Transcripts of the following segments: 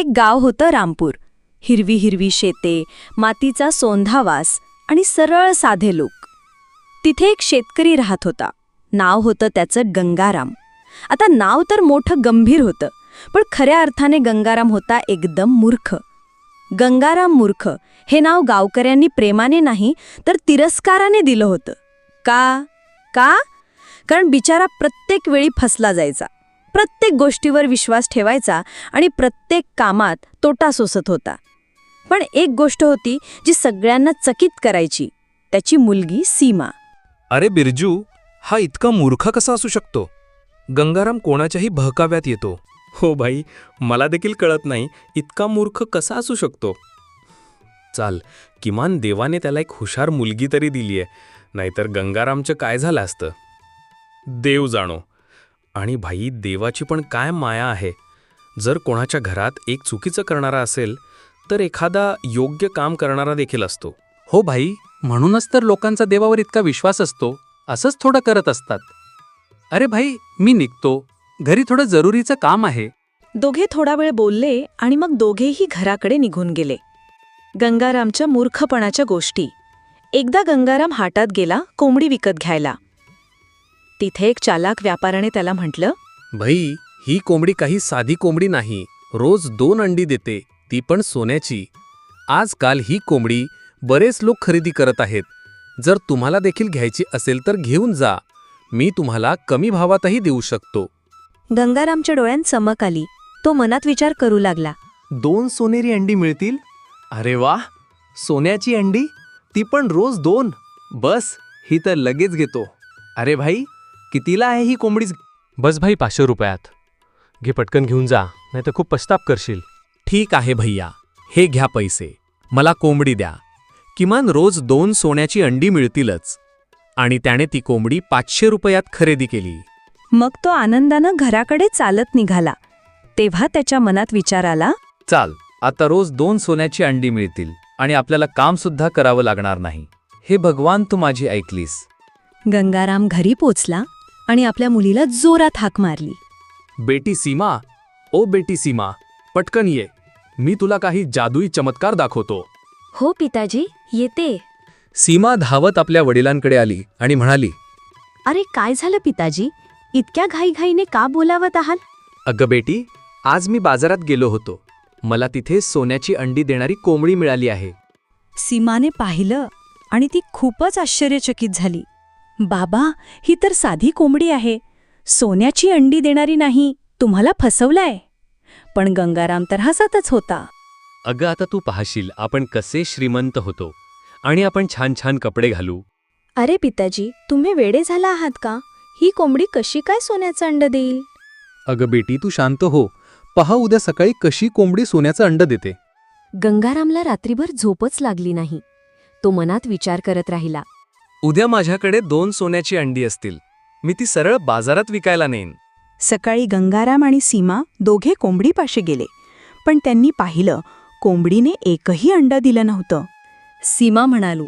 एक गाव होतं रामपूर. हिरवी हिरवी शेते मातीचा सोंधावास आणि सरळ साधे लोक. तिथे एक शेतकरी राहत होता. नाव होतं त्याचं गंगाराम. आता नाव तर मोठं गंभीर होतं पण खऱ्या अर्थाने गंगाराम होता एकदम मूर्ख. गंगाराम मूर्ख हे नाव गावकऱ्यांनी प्रेमाने नाही तर तिरस्काराने दिलं होतं. का? का? कारण बिचारा प्रत्येक वेळी फसला जायचा. प्रत्येक गोष्टीवर विश्वास ठेवायचा आणि प्रत्येक कामात तोटा सोसत होता. पण एक गोष्ट होती जी सगळ्यांना चकित करायची त्याची मुलगी सीमा. अरे बिरजू हा इतका मूर्ख कसा असू शकतो? गंगाराम कोणाच्याही बहकाव्यात येतो. हो भाई मला देखील कळत नाही इतका मूर्ख कसा असू शकतो. चाल किमान देवाने त्याला एक हुशार मुलगी तरी दिलीये नाहीतर गंगारामचं काय झालं असतं? देव जाणो. आणि भाई देवाची पण काय माया आहे? जर कोणाच्या घरात एक चुकीचं करणारा असेल तर एखादा योग्य काम करणारा देखील असतो. हो भाई म्हणूनच तर लोकांचा देवावर इतका विश्वास असतो. असंच थोडं करत असतात. अरे भाई मी निघतो. घरी थोडं जरुरीचं काम आहे. दोघे थोडा वेळ बोलले आणि मग दोघेही घराकडे निघून गेले. गंगारामच्या मूर्खपणाच्या गोष्टी. एकदा गंगाराम हाटात गेला कोंबडी विकत घ्यायला. तिथे एक चालाक व्यापाराने त्याला म्हटलं भाई ही कोंबडी काही साधी कोंबडी नाही. रोज दोन अंडी देते ती पण सोन्याची. आजकाल ही कोंबडी बरेच लोक खरेदी करत आहेत. जर तुम्हाला देखील घ्यायची असेल तर घेऊन जा. मी तुम्हाला कमी भावातही देऊ शकतो. गंगारामच्या डोळ्यात चमक आली. तो मनात विचार करू लागला. दोन सोनेरी अंडी मिळतील? अरे वा! सोन्याची अंडी? ती पण रोज दोन. बस ही तर लगेच घेतो. अरे भाई कितीला आहे ही कोंबडी? बस भाई पाचशे रुपयात. घे पटकन घेऊन जा नाही तर खूप पश्ताप करशील. ठीक आहे भैया हे घ्या पैसे. मला कोंबडी द्या. किमान रोज दोन सोन्याची अंडी मिळतीलच. आणि त्याने ती कोंबडी पाचशे रुपयात खरेदी केली. मग तो आनंदानं घराकडे चालत निघाला. तेव्हा त्याच्या मनात विचार आला चाल आता रोज दोन सोन्याची अंडी मिळतील आणि आपल्याला काम सुद्धा करावं लागणार नाही. हे भगवान तू माझी ऐकलीस. गंगाराम घरी पोचला. आणि आपल्या मुलीला जोरात हाक मारली. बेटी सीमा ओ बेटी सीमा पटकन ये. मी तुला काही जादुई चमत्कार दाखवतो. हो पिताजी येते. सीमा धावत आपल्या वडिलांकडे आली आणि म्हणाली अरे काय झालं पिताजी? इतक्या घाईघाईने का बोलावत आहात? अगं बेटी आज मी बाजारात गेलो होतो. मला तिथे सोन्याची अंडी देणारी कोंबडी मिळाली आहे. सीमाने पाहिलं आणि ती खूपच आश्चर्यचकित झाली. बाबा ही तर साधी कोंबडी आहे. सोन्याची अंडी देणारी नाही तुम्हाला फसवलाय. पण गंगाराम तर हसतच होता. अगं आता तू पाहशील आपण कसे श्रीमंत होतो. आणि आपण छान छान कपडे घालू. अरे पिताजी तुम्ही वेडे झाला आहात का? ही कोंबडी कशी काय सोन्याचं अंड देईल? अगं बेटी तू शांत हो. पहा उद्या सकाळी कशी कोंबडी सोन्याचं अंड देते. गंगारामला रात्रीभर झोपच लागली नाही. तो मनात विचार करत राहिला. उद्या माझ्याकडे दोन सोन्याची अंडी असतील. मी ती सरळ बाजारात विकायला नेईन. सकाळी गंगाराम आणि सीमा दोघे कोंबडीपाशी गेले. पण त्यांनी पाहिलं कोंबडीने एकही अंड दिलं नव्हतं. सीमा म्हणालू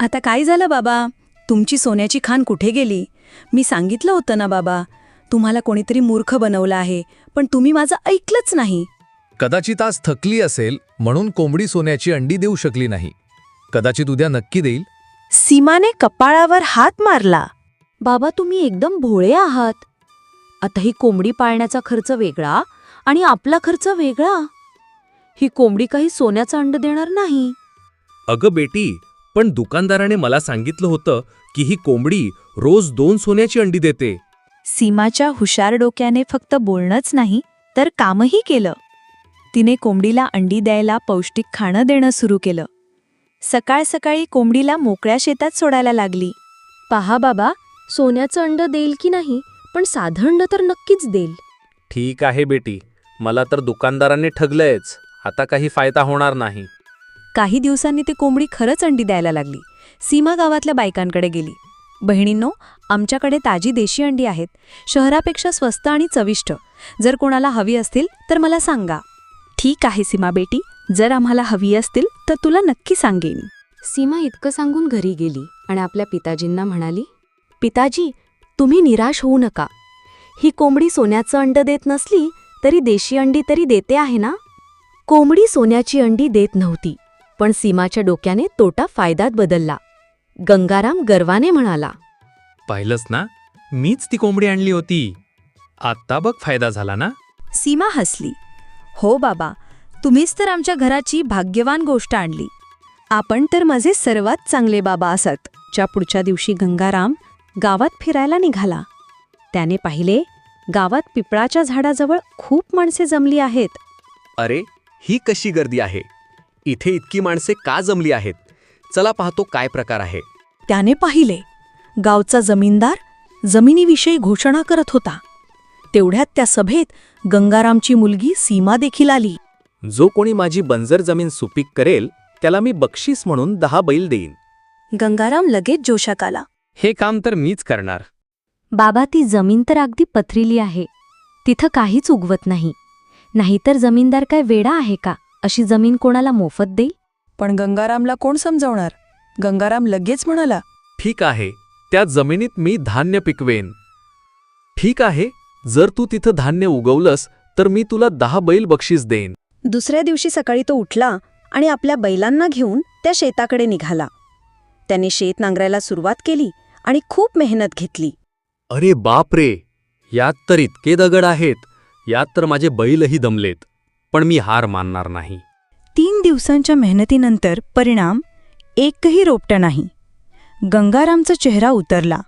आता काय झालं बाबा? तुमची सोन्याची खान कुठे गेली? मी सांगितलं होतं ना बाबा तुम्हाला कोणीतरी मूर्ख बनवलं आहे पण तुम्ही माझं ऐकलंच नाही. कदाचित आज थकली असेल म्हणून कोंबडी सोन्याची अंडी देऊ शकली नाही. कदाचित उद्या नक्की देईल. सीमाने कपाळावर हात मारला. बाबा तुम्ही एकदम भोळे आहात. आता ही कोंबडी पाळण्याचा खर्च वेगळा आणि आपला खर्च वेगळा. ही कोंबडी काही सोन्याचं अंड देणार नाही. अगं बेटी पण दुकानदाराने मला सांगितलं होतं की ही कोंबडी रोज दोन सोन्याची अंडी देते. सीमाच्या हुशार डोक्याने फक्त बोलणंच नाही तर कामही केलं. तिने कोंबडीला अंडी द्यायला पौष्टिक खाणं देणं सुरू केलं. सकाळ सकाळी कोंबडीला मोकळ्या शेतात सोडायला लागली. पहा बाबा सोन्याचं अंड देईल की नाही? पण साधं अंड तर नक्कीच देईल. ठीक आहे बेटी मला तर दुकानदाराने ठगलंयच. आता काही फायदा होणार नाही. काही दिवसांनी ती कोंबडी खरंच अंडी द्यायला लागली. सीमा गावातल्या बायकांकडे गेली. बहिणींनो आमच्याकडे ताजी देशी अंडी आहेत. शहरापेक्षा स्वस्त आणि चविष्ट. जर कोणाला हवी असतील तर मला सांगा. ठीक आहे सीमा बेटी जर आम्हाला हवी असतील तर तुला नक्की सांगेन. सीमा इतकं सांगून घरी गेली आणि आपल्या पिताजींना म्हणाली पिताजी तुम्ही निराश होऊ नका. ही कोंबडी सोन्याचं अंड देत नसली तरी देशी अंडी तरी देते आहे ना? कोंबडी सोन्याची अंडी देत नव्हती पण सीमाच्या डोक्याने तोटा फायद्यात बदलला. गंगाराम गर्वाने म्हणाला पाहिलंस ना? मीच ती कोंबडी आणली होती. आत्ता बघ फायदा झाला ना? सीमा हसली. हो बाबा तुम्हीच तर आमच्या घराची भाग्यवान गोष्ट आणली. आपण तर माझे सर्वात चांगले बाबा असत. च्या पुढच्या दिवशी गंगाराम गावात फिरायला निघाला. त्याने पाहिले गावात पिपळाच्या झाडाजवळ खूप माणसे जमली आहेत. अरे ही कशी गर्दी आहे? इथे इतकी माणसे का जमली आहेत? चला पाहतो काय प्रकार आहे. त्याने पाहिले गावचा जमीनदार जमिनीविषयी घोषणा करत होता. तेवढ्यात त्या सभेत गंगारामची मुलगी सीमा देखील आली. जो कोणी माझी बंजर जमीन सुपीक करेल त्याला मी बक्षीस म्हणून दहा बैल देईन. गंगाराम लगेच जोशात आला. हे काम तर मीच करणार. बाबा ती जमीन तर अगदी पथरीली आहे. तिथं काहीच उगवत नाही. नाहीतर जमीनदार काय वेडा आहे का? अशी जमीन कोणाला मोफत देईल? पण गंगारामला कोण समजावणार? गंगाराम लगेच म्हणाला ठीक आहे त्या जमिनीत मी धान्य पिकवेन. ठीक आहे जर तू तिथं धान्य उगवलंस तर मी तुला दहा बैल बक्षीस देईन. दुसऱ्या दिवशी सकाळी तो उठला आणि आपल्या बैलांना घेऊन त्या शेताकडे निघाला. त्याने शेत नांगरायला सुरुवात केली आणि खूप मेहनत घेतली. अरे बाप रे यात तर इतके दगड आहेत यात तर माझे बैलही दमलेत पण मी हार मानणार नाही. तीन दिवसांच्या मेहनतीनंतर परिणाम एकही रोपटं नाही. गंगारामचा चेहरा उतरला.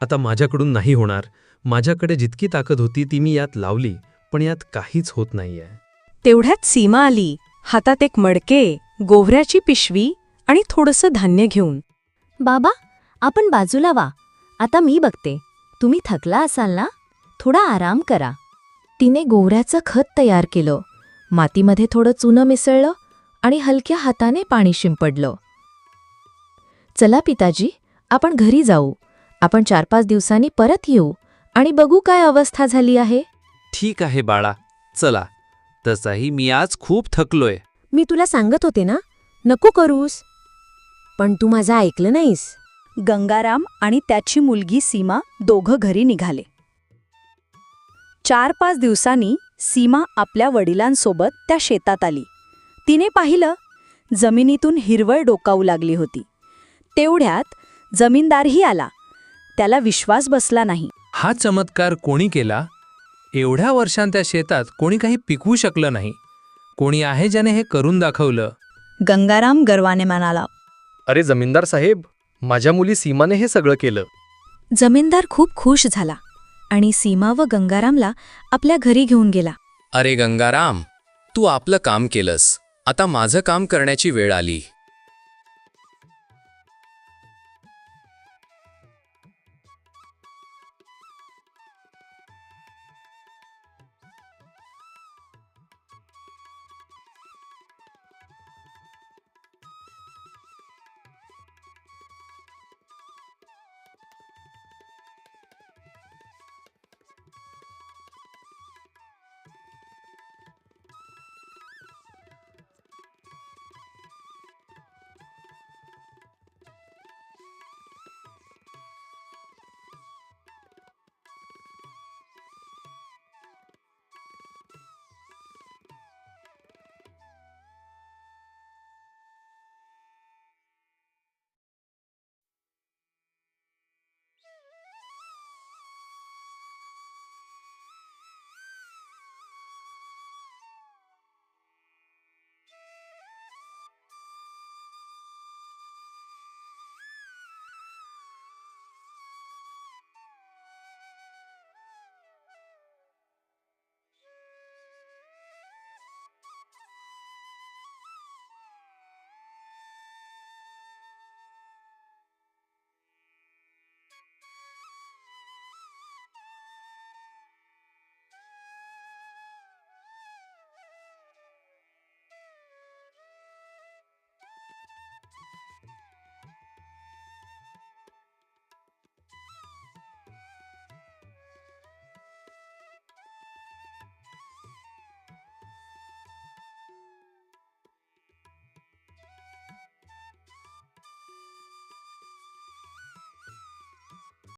आता माझ्याकडून नाही होणार. माझ्याकडे जितकी ताकद होती ती मी यात लावली पण यात काहीच होत नाहीये. तेवढ्यात सीमा आली. हातात एक मडके गोवऱ्याची पिशवी आणि थोडंसं धान्य घेऊन. बाबा आपण बाजूला वा. आता मी बघते. तुम्ही थकला असाल ना? थोडा आराम करा. तिने गोवऱ्याचं खत तयार केलं. मातीमध्ये थोडं चुनं मिसळलं आणि हलक्या हाताने पाणी शिंपडलं. चला पिताजी आपण घरी जाऊ. आपण चार पाच दिवसांनी परत येऊ आणि बघू काय अवस्था झाली आहे. ठीक आहे बाळा चला. तसाही मी आज खूप थकलोय. मी तुला सांगत होते ना नको करूस. पण तू माझं ऐकलं नाहीस. गंगाराम आणि त्याची मुलगी सीमा दोघं घरी निघाले. चार पाच दिवसांनी सीमा आपल्या वडिलांसोबत त्या शेतात आली. तिने पाहिलं जमिनीतून हिरवळ डोकावू लागली होती. तेवढ्यात जमीनदारही आला. त्याला विश्वास बसला नाही. हा चमत्कार कोणी केला? एवढ्या वर्षांत त्या शेतात कोणी काही पिकवू शकलं नाही. कोणी आहे ज्याने हे करून दाखवलं? गंगाराम गर्वाने म्हणाला अरे जमीनदार साहेब माझ्या मुली सीमाने हे सगळं केलं. जमीनदार खूप खुश झाला आणि सीमा व गंगारामला आपल्या घरी घेऊन गेला. अरे गंगाराम तू आपलं काम केलंस. आता माझं काम करण्याची वेळ आली.